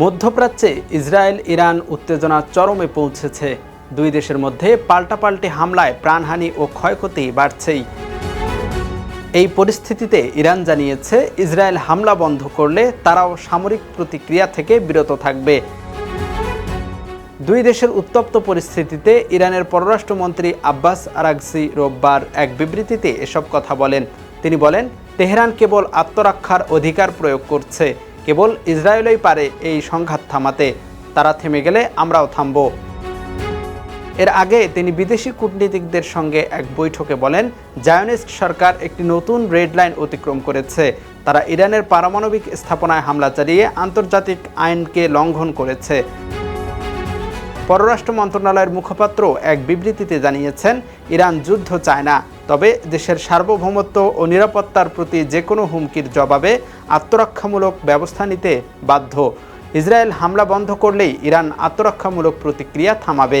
মধ্যপ্রাচ্যে Israel, Iran উত্তেজনা চরমে পৌঁছেছে। দুই দেশের মধ্যে পাল্টাপাল্টি হামলায় প্রাণহানি ও ক্ষয়ক্ষতি বাড়ছেই। এই পরিস্থিতিতে ইরান জানিয়েছে, ইসরায়েল হামলা বন্ধ করলে তারাও সামরিক প্রতিক্রিয়া থেকে বিরত থাকবে। দুই দেশের উত্তপ্ত পরিস্থিতিতে ইরানের পররাষ্ট্রমন্ত্রী আব্বাস আরাগসি রোববার এক বিবৃতিতে এসব কথা বলেন। তিনি বলেন, তেহরান কেবল আত্মরক্ষার অধিকার প্রয়োগ করছে। কেবল ইসরায়েলই পারে এই সংঘাত থামাতে। তারা থেমে গেলে আমরাও থামব। এর আগে তিনি বিদেশি কূটনীতিকদের সঙ্গে এক বৈঠকে বলেন, জায়নিস্ট সরকার একটি নতুন রেড লাইন অতিক্রম করেছে। তারা ইরানের পারমাণবিক স্থাপনায় হামলা চালিয়ে আন্তর্জাতিক আইনকে লঙ্ঘন করেছে। পররাষ্ট্র মন্ত্রণালয়ের মুখপাত্র এক বিবৃতিতে জানিয়েছেন, ইরান যুদ্ধ চায় না, তবে দেশের সার্বভৌমত্ব ও নিরাপত্তার প্রতি যে কোনো হুমকির জবাবে আত্মরক্ষামূলক ব্যবস্থা নিতে বাধ্য। ইসরায়েল হামলা বন্ধ করলেই ইরান আত্মরক্ষামূলক প্রতিক্রিয়া থামাবে।